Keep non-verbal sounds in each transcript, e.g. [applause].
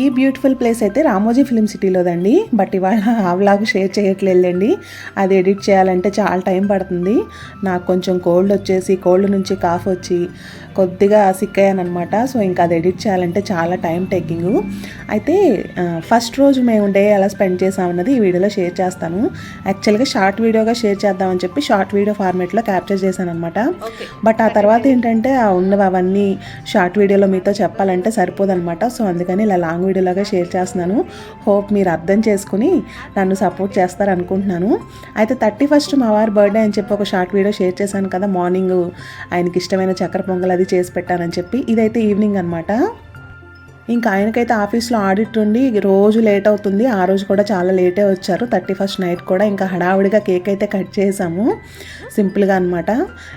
ఈ beautiful place అయితే Ramoji film సిటీలోదండి. But ఇవాళ ఆ వ్లాగ్ షేర్ చేయట్లేదండి అది ఎడిట్ చేయాలంటే చాలా టైం పడుతుంది. నాకు కొంచెం కోల్డ్ వచ్చేసి కోల్డ్ నుంచి కాఫ్ వచ్చి కొద్దిగా సిక్ అయ్యానమాట సో ఇంకా అది ఎడిట్ చేయాలంటే చాలా టైం టేకింగ్. అయితే ఫస్ట్ రోజు మేము డే ఎలా స్పెండ్ చేసామన్నది ఈ వీడియోలో షేర్ చేస్తాను. యాక్చువల్గా షార్ట్ వీడియోగా షేర్ చేద్దామని చెప్పి షార్ట్ వీడియో ఫార్మేట్లో క్యాప్చర్ చేశాను అనమాట బట్ ఆ తర్వాత ఏంటంటే ఆ ఉన్నవి అవన్నీ షార్ట్ వీడియోలో మీతో చెప్పాలంటే సరిపోదన్నమాట. సో అందుకని ఇలా లాంగ్ వీడియోలాగా షేర్ చేస్తున్నాను. హోప్ మీరు అర్థం చేసుకుని నన్ను సపోర్ట్ చేస్తారు అనుకుంటున్నాను అయితే థర్టీ ఫస్ట్ మా వారి బర్త్డే అని చెప్పి ఒక షార్ట్ వీడియో షేర్ చేశాను కదా మార్నింగ్ ఆయనకి ఇష్టమైన చక్కెర పొంగల్ అది చేసి పెట్టానని చెప్పి. ఇదైతే ఈవినింగ్ అనమాట ఇంకా ఆయనకైతే ఆఫీస్లో ఆడిట్ ఉండి రోజు లేట్ అవుతుంది. ఆ రోజు కూడా చాలా లేటే వచ్చారు. థర్టీ ఫస్ట్ నైట్ కూడా ఇంకా హడావుడిగా కేక్ అయితే కట్ చేసాము. సింపుల్గా అనమాట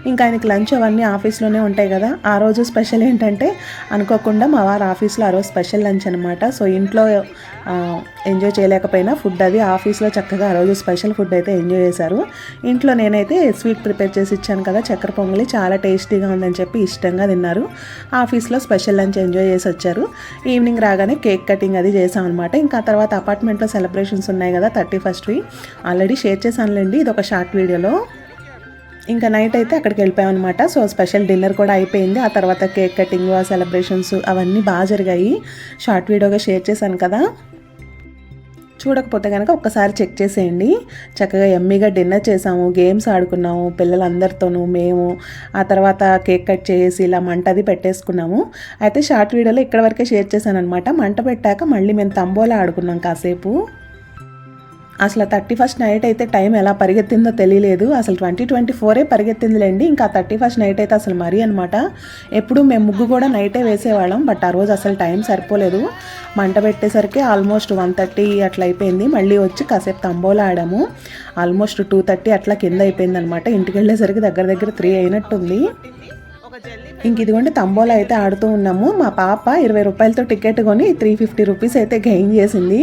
ఇంకా ఆయనకి లంచ్ అవన్నీ ఆఫీస్లోనే ఉంటాయి కదా. ఆ రోజు స్పెషల్ ఏంటంటే అనుకోకుండా మా వారు ఆఫీస్లో ఆ రోజు స్పెషల్ లంచ్ అనమాట సో ఇంట్లో ఎంజాయ్ చేయలేకపోయినా ఫుడ్ అది ఆఫీస్లో చక్కగా ఆ రోజు స్పెషల్ ఫుడ్ అయితే ఎంజాయ్ చేశారు. ఇంట్లో నేనైతే స్వీట్ ప్రిపేర్ చేసి ఇచ్చాను కదా చక్కెర పొంగలి. చాలా టేస్టీగా ఉందని చెప్పి ఇష్టంగా తిన్నారు. ఆఫీస్లో స్పెషల్ లంచ్ ఎంజాయ్ చేసి వచ్చారు. ఈవినింగ్ రాగానే కేక్ కటింగ్ అది చేసాం అనమాట ఇంకా తర్వాత అపార్ట్మెంట్లో సెలబ్రేషన్స్ ఉన్నాయి కదా థర్టీ ఫస్ట్వి ఆల్రెడీ షేర్ చేశానులేండి ఇది ఒక షార్ట్ వీడియోలో. ఇంకా నైట్ అయితే అక్కడికి వెళ్ళిపోయామన్నమాట సో స్పెషల్ డిన్నర్ కూడా అయిపోయింది. ఆ తర్వాత కేక్ కటింగ్ ఆ సెలబ్రేషన్స్ అవన్నీ బాగా జరిగాయి. షార్ట్ వీడియోగా షేర్ చేశాను కదా. చూడకపోతే కనుక ఒక్కసారి చెక్ చేసేయండి. చక్కగా ఎమ్మీగా డిన్నర్ చేసాము గేమ్స్ ఆడుకున్నాము పిల్లలందరితోనూ మేము ఆ తర్వాత కేక్ కట్ చేసి ఇలా మంట అది పెట్టేసుకున్నాము. అయితే షార్ట్ వీడియోలో ఇక్కడ వరకే షేర్ చేశాను అనమాట మంట పెట్టాక మళ్ళీ మేము తంబోలా ఆడుకున్నాం కాసేపు. అసలు థర్టీ ఫస్ట్ నైట్ అయితే టైం ఎలా పరిగెత్తిందో తెలియలేదు. అసలు ట్వంటీ ట్వంటీ ఫోరే పరిగెత్తిందిలేండి. ఇంకా థర్టీ ఫస్ట్ నైట్ అయితే అసలు మరీ అనమాట ఎప్పుడు మేము ముగ్గు కూడా నైటే వేసేవాళ్ళం. బట్ ఆ రోజు అసలు టైం సరిపోలేదు. మంట పెట్టేసరికి ఆల్మోస్ట్ వన్ థర్టీ అట్లా అయిపోయింది. మళ్ళీ వచ్చి కాసేపు తంబోలా ఆడాము. ఆల్మోస్ట్ టూ థర్టీ అట్లా కింద అయిపోయింది అనమాట ఇంటికి వెళ్ళేసరికి దగ్గర దగ్గర త్రీ అయినట్టుంది. ఇంక ఇదిగోండి తంబోలా అయితే ఆడుతూ ఉన్నాము. మా పాప ఇరవై రూపాయలతో టికెట్ కొని త్రీ ఫిఫ్టీ రూపీస్ అయితే గెయిన్ చేసింది.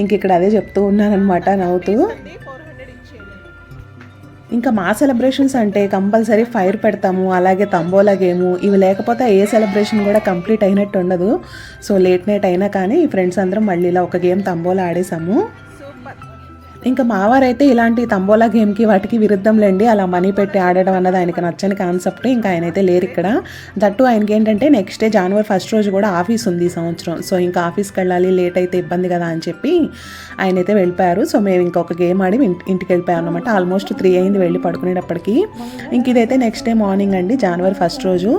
ఇంక ఇక్కడ అదే చెప్తూ ఉన్నానమాట నవ్వుతూ. ఇంకా మా సెలబ్రేషన్స్ అంటే కంపల్సరీ ఫైర్ పెడతాము అలాగే తంబోలా గేము. ఇవి లేకపోతే ఏ సెలబ్రేషన్ కూడా కంప్లీట్ అయినట్టు ఉండదు. సో లేట్ నైట్ అయినా కానీ ఫ్రెండ్స్ అందరం మళ్ళీ ఇలా ఒక గేమ్ తంబోలా ఆడేసాము. ఇంకా మావారైతే ఇలాంటి తంబోలా గేమ్కి వాటికి విరుద్ధంలేండి అలా మనీ పెట్టి ఆడడం అన్నది ఆయనకి నచ్చని కాన్సెప్ట్. ఇంకా ఆయన అయితే లేరు ఇక్కడ. దట్టు ఆయనకి ఏంటంటే నెక్స్ట్ డే జనవరి ఫస్ట్ రోజు కూడా ఆఫీస్ ఉంది ఈ సంవత్సరం. సో ఇంకా ఆఫీస్కి వెళ్ళాలి లేట్ అయితే ఇబ్బంది కదా అని చెప్పి ఆయన అయితే వెళ్ళిపోయారు. సో మేము ఇంకొక గేమ్ ఆడి ఇంటికి వెళ్ళిపోయాం అనమాట ఆల్మోస్ట్ త్రీ అయింది వెళ్ళి పడుకునేటప్పటికి. ఇంక ఇదైతే నెక్స్ట్ డే మార్నింగ్ అండి జనవరి ఫస్ట్ రోజు.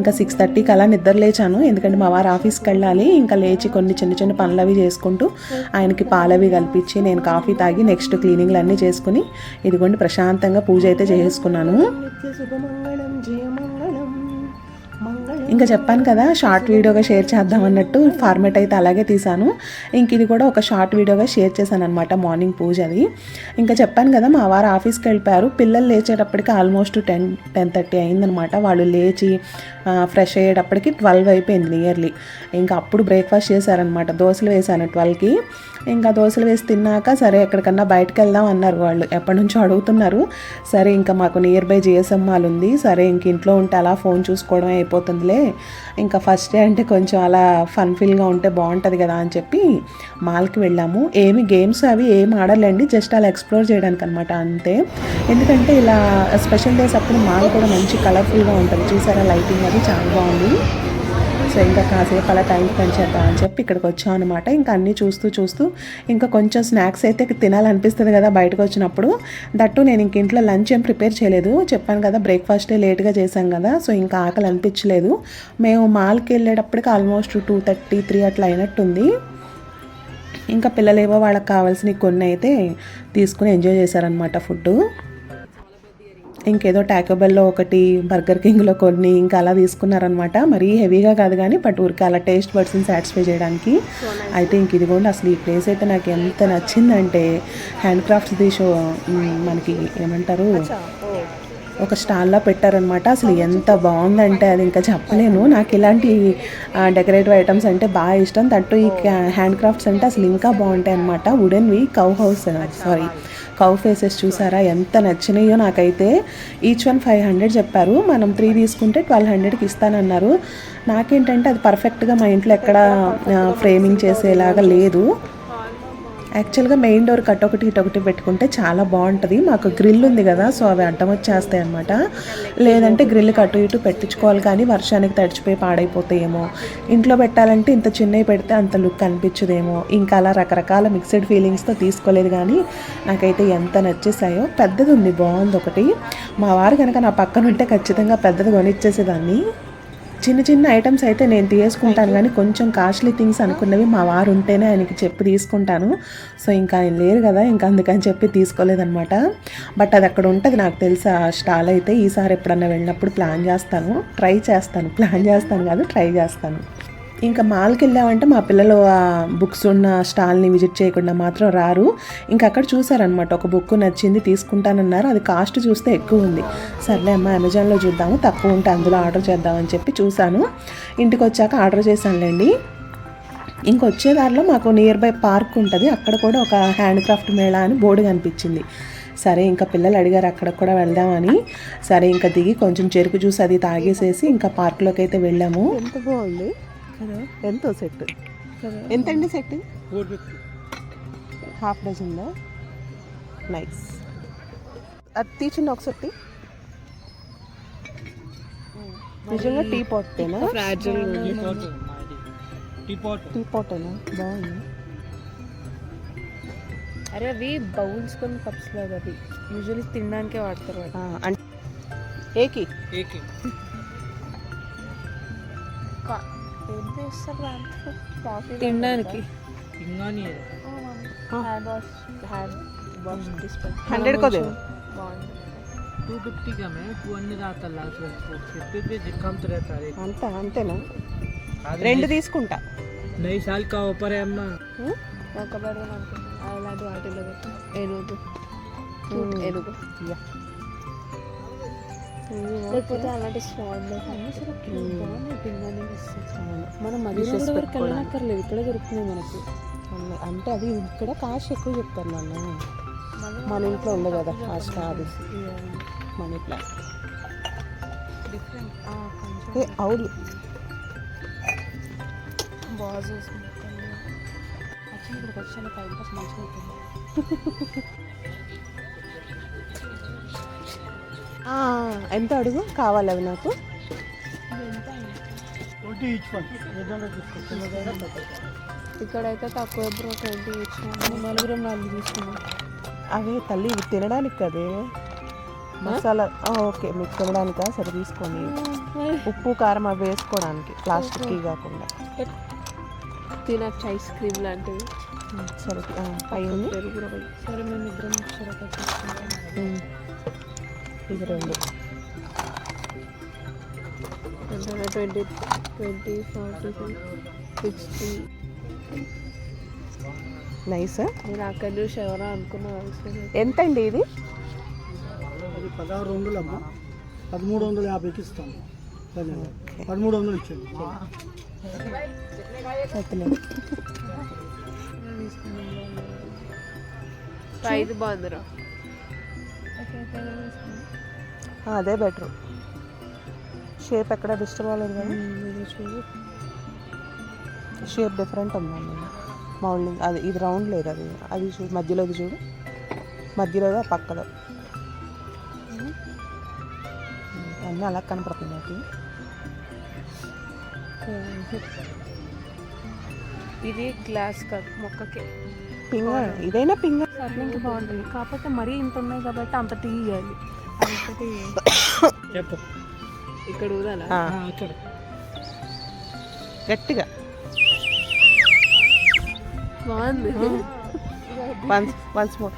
ఇంకా సిక్స్ థర్టీకి అలా నిద్ర లేచాను. ఎందుకంటే మా వారు ఆఫీస్కి వెళ్ళాలి. ఇంకా లేచి కొన్ని చిన్న చిన్న పనులు అవి చేసుకుంటూ ఆయనకి పాలవి కల్పించి నేను కాఫీ తాగి నెక్స్ట్ క్లీనింగ్లు అన్నీ చేసుకుని ఇదిగోండి ప్రశాంతంగా పూజ అయితే చేసుకున్నాను. ఇంకా చెప్పాను కదా షార్ట్ వీడియోగా షేర్ చేద్దాం అన్నట్టు ఫార్మేట్ అయితే అలాగే తీశాను. ఇంక ఇది కూడా ఒక షార్ట్ వీడియోగా షేర్ చేశాను అనమాట మార్నింగ్ పూజ అది. ఇంకా చెప్పాను కదా మా వారు ఆఫీస్కి వెళ్ళిపోయారు. పిల్లలు లేచేటప్పటికి ఆల్మోస్ట్ టెన్ టెన్ థర్టీ అయిందనమాట వాళ్ళు లేచి ఫ్రెష్ అయ్యేటప్పటికి ట్వెల్వ్ అయిపోయింది నియర్లీ ఇంకా అప్పుడు బ్రేక్ఫాస్ట్ చేశారనమాట దోశలు వేశాను ట్వెల్వ్కి ఇంకా దోశలు వేసి తిన్నాక సరే ఎక్కడికన్నా బయటకు వెళ్దాం అన్నారు వాళ్ళు. ఎప్పటి నుంచో అడుగుతున్నారు. సరే ఇంకా మాకు నియర్ బై జిఎస్ఎంఆల్ ఉంది. సరే ఇంక ఇంట్లో ఉంటే అలా ఫోన్ చూసుకోవడం అయిపోతుందిలే. ఇంకా ఫస్ట్ డే అంటే కొంచెం అలా ఫన్ ఫీల్గా ఉంటే బాగుంటుంది కదా అని చెప్పి మాల్కి వెళ్ళాము. ఏమి గేమ్స్ అవి ఏం ఆడలేండి జస్ట్ అలా ఎక్స్ప్లోర్ చేయడానికి అనమాట అంతే. ఎందుకంటే ఇలా స్పెషల్ డేస్ అప్పుడు మాల్ కూడా మంచి కలర్ఫుల్గా ఉంటుంది. చూసారా లైటింగ్ అది? చాలా బాగుంది. సో ఇంకా కాసేపు అలా టైం స్పెండ్ చేద్దాం అని చెప్పి ఇక్కడికి వచ్చాం అనమాట ఇంకా అన్నీ చూస్తూ చూస్తూ ఇంకా కొంచెం స్నాక్స్ అయితే తినాలనిపిస్తుంది కదా బయటకు వచ్చినప్పుడు. దట్టు నేను ఇంక ఇంట్లో లంచ్ ఏం ప్రిపేర్ చేయలేదు. చెప్పాను కదా బ్రేక్ఫాస్టే లేట్గా చేశాం కదా సో ఇంకా ఆకలి అనిపించలేదు. మేము మాల్కి వెళ్ళేటప్పటికి ఆల్మోస్ట్ టూ థర్టీ త్రీ అట్లా అయినట్టుంది. ఇంకా పిల్లలేవో వాళ్ళకి కావాల్సినవి కొన్ని అయితే తీసుకుని ఎంజాయ్ చేశారనమాట ఫుడ్ ఇంకేదో టాకోబెల్లో ఒకటి బర్గర్ కింగ్లో కొన్ని ఇంకా అలా తీసుకున్నారనమాట మరీ హెవీగా కాదు కానీ బట్ ఊరికి అలా టేస్ట్ బర్డ్స్ని సాటిస్ఫై చేయడానికి అయితే ఇంక ఇదిగోండి అసలు ఈ ప్లేస్ అయితే నాకు ఎంత నచ్చిందంటే హ్యాండ్ క్రాఫ్ట్స్ది షో మనకి ఏమంటారు? ఒక స్టాల్లో పెట్టారనమాట అసలు ఎంత బాగుందంటే అది ఇంకా చెప్పలేను. నాకు ఇలాంటి డెకరేటివ్ ఐటమ్స్ అంటే బాగా ఇష్టం. తట్టు ఈ హ్యాండ్ క్రాఫ్ట్స్ అంటే అసలు ఇంకా బాగుంటాయి అనమాట వుడెన్వి cow house sorry cow faces చూసారా? ఎంత నచ్చినాయో నాకైతే ఈచ్ వన్ ఫైవ్ హండ్రెడ్ చెప్పారు. మనం త్రీ తీసుకుంటే ట్వెల్వ్ హండ్రెడ్కి ఇస్తానన్నారు. నాకేంటంటే అది పర్ఫెక్ట్గా మా ఇంట్లో ఎక్కడ ఫ్రేమింగ్ చేసేలాగా లేదు. యాక్చువల్గా మెయిన్ డోర్ కట్ ఒకటి ఇటు ఒకటి పెట్టుకుంటే చాలా బాగుంటుంది. మాకు గ్రిల్ ఉంది కదా సో అవి అడ్డం వచ్చేస్తాయి అనమాట లేదంటే గ్రిల్ కట్టు ఇటు పెట్టించుకోవాలి కానీ వర్షానికి తడిచిపోయి పాడైపోతాయేమో. ఇంట్లో పెట్టాలంటే ఇంత చిన్నవి పెడితే అంత లుక్ అనిపించదేమో. ఇంకా అలా రకరకాల మిక్స్డ్ ఫీలింగ్స్తో తీసుకోలేదు కానీ నాకైతే ఎంత నచ్చేసాయో. పెద్దది ఉంది బాగుంది ఒకటి. మా వారు కనుక నా పక్కన ఉంటే ఖచ్చితంగా పెద్దది కొనిచ్చేసేదాన్ని. చిన్న చిన్న ఐటమ్స్ అయితే నేను తీసుకుంటాను కానీ కొంచెం కాస్ట్లీ థింగ్స్ అనుకున్నవి మా వారు ఉంటేనే ఆయనకి చెప్పి తీసుకుంటాను. సో ఇంకా ఆయన లేరు కదా ఇంకా అందుకని చెప్పి తీసుకోలేదనమాట బట్ అది అక్కడ ఉంటుంది నాకు తెలుసు ఆ స్టాల్ అయితే ఈసారి ఎప్పుడన్నా వెళ్ళినప్పుడు ప్లాన్ చేస్తాను. ట్రై చేస్తాను ప్లాన్ చేస్తాను కాదు ట్రై చేస్తాను. ఇంకా మాల్కి వెళ్ళామంటే మా పిల్లలు ఆ బుక్స్ ఉన్న స్టాల్ని విజిట్ చేయకుండా మాత్రం రారు. ఇంకా అక్కడ చూసారనమాట ఒక బుక్ నచ్చింది తీసుకుంటానన్నారు. అది కాస్ట్ చూస్తే ఎక్కువ ఉంది. సర్లే అమ్మ అమెజాన్లో చూద్దాము. తక్కువ ఉంటే అందులో ఆర్డర్ చేద్దామని చెప్పి చూశాను. ఇంటికి వచ్చాక ఆర్డర్ చేశానులేండి. ఇంకొచ్చే దారిలో మాకు నియర్ బై పార్క్ ఉంటుంది. అక్కడ కూడా ఒక హ్యాండ్క్రాఫ్ట్ మేళా అని బోర్డు కనిపించింది. సరే ఇంకా పిల్లలు అడిగారు అక్కడ కూడా వెళ్దామని. సరే ఇంకా దిగి కొంచెం చెరుకు జ్యూస్ అది తాగేసేసి ఇంకా పార్క్లోకి అయితే వెళ్ళాము. ఎంత బాగుంది? కదా ఎంతో సెట్. ఎంతండి సెట్? Half డజన్లో nice. అది తీసింది ఒకసారి నిజంగా టీ పాట్టేనా టీ పాటేనా? బాగుంది? అరే అవి బౌల్స్ కొన్ని కప్స్ లాగా అవి. యూజువల్లీ తినడానికే వాడతారు అంటే ఏకి. తినడానికి hand wash hand wash dispenser hundred కోదే బాగుంది टू फिफ्टी का में टू हंड्रेड आता लास्ट फिफ्टी रुपये कम तो रहता है అంత అంతేనా రెండు తీసుకుంటా नई साल का ऑफर है अम्मा ఒక పెడదాం అనుకుంటున్నాను అలాంటి వాటిలో పెట్టు ఏనుగు ఏనుగు యా. లేకపోతే అలాంటి బాగున్నాయి తినడానికి అవును. మనం మదీనా వరకు. వెళ్ళనక్కర్లేదు ఇక్కడే దొరుకుతున్నాయి మనకు. అంటే అది ఇక్కడ కాస్ట్ ఎక్కువ చెప్తారు నాన్న. మన ఇంట్లో ఉంది కదా కాస్ట్ అది మనీ ఏ అవును. బాగా చూసుకుంటాను యాక్చువల్లీ ఇక్కడికి వచ్చాను టైం పాస్ మంచిగా అవుతుంది [laughs] ఎంత అడుగు కావాలి అవి నాకు? ఇక్కడైతే తక్కువ బ్రో ట్వంటీ ఇచ్చిన నలుగురం నాలుగు తీసుకున్నాం. అవి తల్లి ఇవి తినడానికి కదే. మసాలా ఓకే మీకు తినడానికా? సరే తీసుకోండి ఉప్పు కారం అవి వేసుకోవడానికి ప్లాస్టిక్ కాకుండా. తినచ్చు ఐస్ క్రీమ్ లాంటివి. సరే పై. సరే మేము ఇద్దరం ఇది రెండు. ఎంత twenty twenty forty sixty. Nice. నేను అక్కడ చూసి ఎవరో అనుకున్నా అవసరం ఎంత అండి ఇది? అది పదహారు వందలు అమ్మా. పదమూడు వందల యాభైకి ఇస్తాము పదమూడు వందలు ఇచ్చేయండి. ఐదు బాగుందిరా. అదే బెటర్. షేప్ ఎక్కడ డిస్టర్బ్ అవ్వలేదు కానీ షేప్ డిఫరెంట్ ఉందండి మౌల్డింగ్ అది ఇది రౌండ్ లేదు అది. అది చూడు మధ్యలోది చూడు. మధ్యలోది ఆ పక్కలో అన్నీ అలా కనపడుతుంది నాకు. ఇది గ్లాస్ కప్ మొక్కకి. పింగ ఇదైనా పింగ. సర్లింగ్ బాగుంటుంది. కాకపోతే మరీ ఇంత ఉన్నాయి కాబట్టి అంత అదొకటి చెప్పు. ఇక్కడ ఊదాలా? అక్కడ. గట్టిగా. బాగుంది వన్స్ వన్స్ మోర్.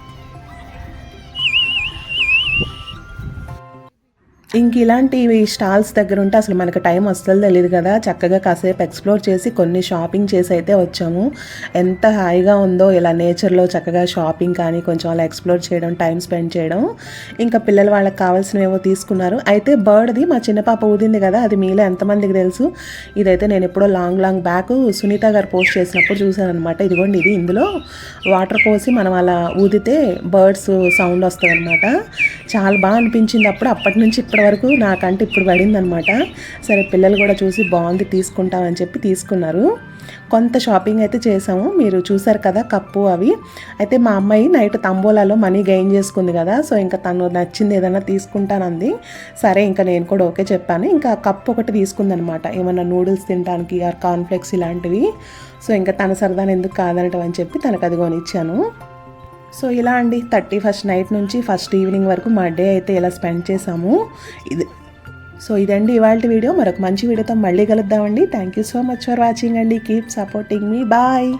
ఇంక ఇలాంటివి స్టాల్స్ దగ్గర ఉంటే అసలు మనకు టైం అస్సలు తెలియదు కదా. చక్కగా కాసేపు ఎక్స్ప్లోర్ చేసి కొన్ని షాపింగ్ చేసి అయితే వచ్చాము. ఎంత హాయిగా ఉందో ఇలా నేచర్లో చక్కగా షాపింగ్ కానీ కొంచెం అలా ఎక్స్ప్లోర్ చేయడం టైం స్పెండ్ చేయడం ఇంకా పిల్లలు వాళ్ళకి కావాల్సినవేవో తీసుకున్నారు. అయితే బర్డ్ది మా చిన్న పాప ఊదింది కదా అది మీలో ఎంతమందికి తెలుసు? ఇదైతే నేను ఎప్పుడో లాంగ్ లాంగ్ బ్యాక్ సునీత గారు పోస్ట్ చేసినప్పుడు చూశాను అనమాట ఇదిగోండి ఇది ఇందులో వాటర్ పోసి మనం అలా ఊదితే బర్డ్స్ సౌండ్ వస్తుంది అనమాట చాలా బాగా అనిపించింది అప్పుడు. అప్పటి నుంచి ఇప్పటి వరకు నాకంటే ఇప్పుడు పడింది అనమాట సరే పిల్లలు కూడా చూసి బాగుంది తీసుకుంటామని చెప్పి తీసుకున్నారు. కొంత షాపింగ్ అయితే చేసాము మీరు చూసారు కదా కప్పు అవి. అయితే మా అమ్మాయి నైట్ తంబోలాలో మనీ గెయిన్ చేసుకుంది కదా. సో ఇంకా తను నచ్చింది ఏదైనా తీసుకుంటానంది. సరే ఇంకా నేను కూడా ఓకే చెప్పాను. ఇంకా కప్పు ఒకటి తీసుకుందనమాట ఏమన్నా నూడిల్స్ తినడానికి ఆర్ కార్న్ఫ్లెక్స్ ఇలాంటివి. సో ఇంకా తన సరదాని ఎందుకు కాదనటం అని చెప్పి తనకు అది కొనిచ్చాను. సో ఇలా అండి థర్టీ ఫస్ట్ నైట్ నుంచి ఫస్ట్ ఈవినింగ్ వరకు మా డే అయితే ఇలా స్పెండ్ చేసాము ఇది సో ఇదండి ఇవాళ వీడియో. మరొక మంచి వీడియోతో మళ్ళీ కలుద్దామండి. Thank you so much for watching అండి. కీప్ సపోర్టింగ్ మీ బాయ్